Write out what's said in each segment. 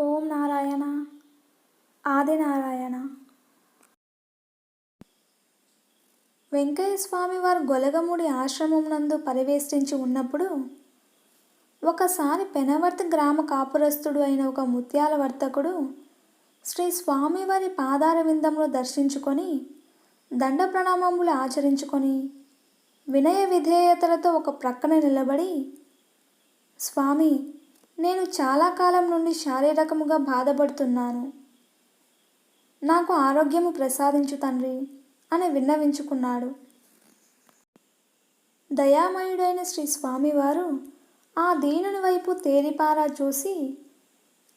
ఓం నారాయణ. ఆదినారాయణ వెంకయ్య స్వామి వారు గొలగముడి ఆశ్రమం నందు పరివేష్టించి ఉన్నప్పుడు ఒకసారి పెనవర్తి గ్రామ కాపురస్తుడు అయిన ఒక ముత్యాల వర్తకుడు శ్రీ స్వామివారి పాదార విందములు దర్శించుకొని దండ ప్రణామములు ఆచరించుకొని వినయ విధేయతలతో ఒక ప్రక్కన నిలబడి స్వామి నేను చాలా కాలం నుండి శారీరకముగా బాధపడుతున్నాను. నాకు ఆరోగ్యము ప్రసాదించు తండ్రి అని విన్నవించుకున్నాడు. దయామయుడైన శ్రీ స్వామివారు ఆ దీనుని వైపు తేరిపారా చూసి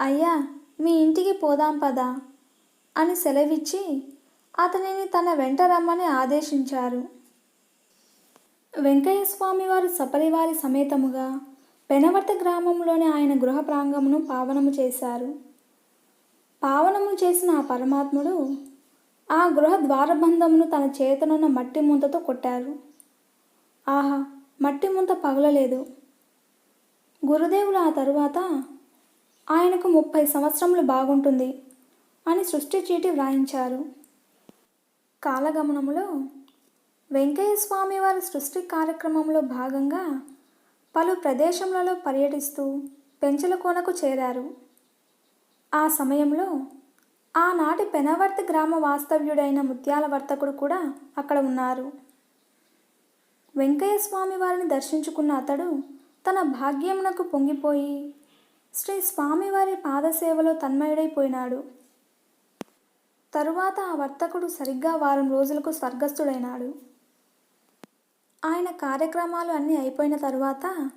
అయ్యా మీ ఇంటికి పోదాం పదా అని సెలవిచ్చి అతనిని తన వెంట రమ్మని ఆదేశించారు. వెంకయ్య స్వామివారు సపరివారి సమేతముగా పెనవర్త గ్రామంలోని ఆయన గృహ ప్రాంగమును పావనము చేశారు. పావనము చేసిన ఆ పరమాత్ముడు ఆ గృహ ద్వారబంధమును తన చేతనున్న మట్టి ముంతతో కొట్టారు. ఆహా మట్టి ముంత పగలలేదు. గురుదేవులు ఆ తరువాత ఆయనకు ముప్పై సంవత్సరములు బాగుంటుంది అని సృష్టి చీటి వ్రాయించారు. కాలగమనములో వెంకయ్య స్వామి వారి సృష్టి కార్యక్రమంలో భాగంగా పలు ప్రదేశములలో పర్యటిస్తూ పెంచల కోనకు చేరారు. ఆ సమయంలో ఆనాటి పెనవర్తి గ్రామ వాస్తవ్యుడైన ముత్యాల వర్తకుడు కూడా అక్కడ ఉన్నారు. వెంకయ్య స్వామి వారిని దర్శించుకున్న అతడు తన భాగ్యమునకు పొంగిపోయి శ్రీ స్వామివారి పాదసేవలో తన్మయుడైపోయినాడు. తరువాత ఆ వర్తకుడు సరిగ్గా వారం రోజులకు స్వర్గస్థుడైనాడు. ఆయన కార్యక్రమాలు అన్నీ అయిపోయిన తరువాత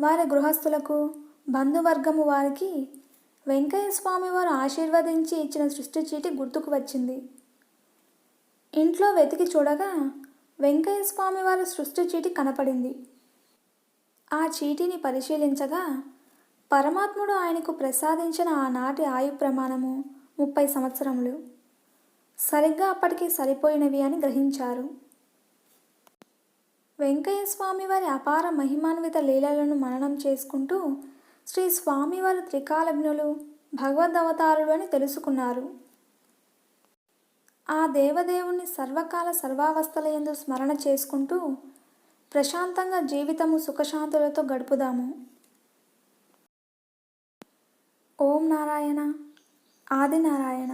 వారి గృహస్థులకు బంధువర్గము వారికి వెంకయ్య స్వామి వారు ఆశీర్వదించి ఇచ్చిన సృష్టి చీటి గుర్తుకు వచ్చింది. ఇంట్లో వెతికి చూడగా వెంకయ్య స్వామి వారి సృష్టి చీటి కనపడింది. ఆ చీటిని పరిశీలించగా పరమాత్ముడు ఆయనకు ప్రసాదించిన ఆనాటి ఆయు ప్రమాణము ముప్పై సంవత్సరములు. సరిగ్గా అప్పటికి సరిపోయినవి అని గ్రహించారు. వెంకయ్య స్వామి వారి అపార మహిమాన్విత లీలలను మననం చేసుకుంటూ శ్రీ స్వామివారి త్రికాలజ్ఞులు భగవదవతారులు అని తెలుసుకున్నారు. ఆ దేవదేవుణ్ణి సర్వకాల సర్వావస్థల ఎందు స్మరణ చేసుకుంటూ ప్రశాంతంగా జీవితము సుఖశాంతులతో గడుపుదాము. ఓం నారాయణ ఆది నారాయణ.